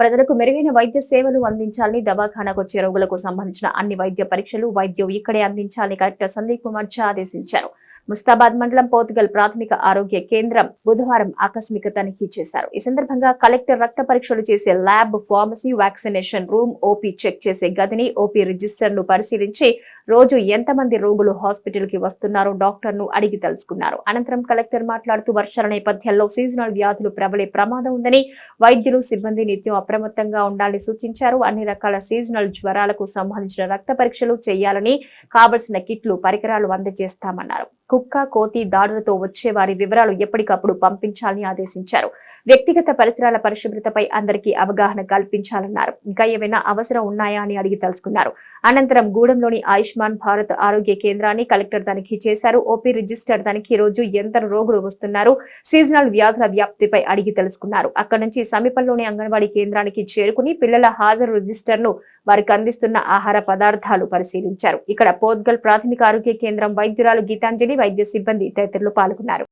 ప్రజలకు మెరుగైన వైద్య సేవలు అందించాలని దవాఖానాకు వచ్చే రోగులకు సంబంధించిన అన్ని వైద్య పరీక్షలు వైద్యం ఇక్కడే అందించాలని కలెక్టర్ సందీప్ కుమార్ ఝా ఆదేశించారు. ముస్తాబాద్ మండలం పోతుగల్ ప్రాథమిక ఆరోగ్య కేంద్రం బుధవారం ఆకస్మిక తనిఖీ చేశారు. ఈ సందర్భంగా కలెక్టర్ రక్త పరీక్షలు చేసే lab pharmacy vaccination room OP check చేసే గదిని ఓపీ రిజిస్టర్ను పరిశీలించి రోజు ఎంతమంది రోగులు హాస్పిటల్కి వస్తున్నారో డాక్టర్ను అడిగి తెలుసుకున్నారు. అనంతరం కలెక్టర్ మాట్లాడుతూ వర్షాల నేపథ్యంలో సీజనల్ వ్యాధులు ప్రబలే ప్రమాదం ఉందని వైద్యులు సిబ్బంది నిత్యం అప్రమత్తంగా ఉండాలని సూచించారు. అన్ని రకాల సీజనల్ జ్వరాలకు సంబంధించిన రక్త పరీక్షలు చేయాలని కావలసిన కిట్లు పరికరాలు అందజేస్తామన్నారు. కుక్క కోతి దాడులతో వచ్చే వారి వివరాలు ఎప్పటికప్పుడు పంపించాలని ఆదేశించారు. వ్యక్తిగత పరిసరాల పరిశుభ్రతపై అందరికీ అవగాహన కల్పించాలన్నారు. ఇంకా ఏమైనా అవసరం ఉన్నాయా అని అడిగి తెలుసుకున్నారు. అనంతరం గూడెంలోని ఆయుష్మాన్ భారత్ ఆరోగ్య కేంద్రాన్ని కలెక్టర్ తనిఖీ చేశారు. ఓపీ రిజిస్టర్ తనిఖీ రోజు ఎంత రోగులు వస్తున్నారు? సీజనల్ వ్యాధుల వ్యాప్తిపై అడిగి తెలుసుకున్నారు. అక్కడ నుంచి సమీపంలోని అంగన్వాడీ కేంద్రానికి చేరుకుని పిల్లల హాజరు రిజిస్టర్ను వారికి అందిస్తున్న ఆహార పదార్థాలు పరిశీలించారు. ఇక్కడ పోద్గల్ ప్రాథమిక ఆరోగ్య కేంద్రం వైద్యురాలు గీతాంజలి వైద్య సిబ్బంది తదితరులు పాల్గొన్నారు.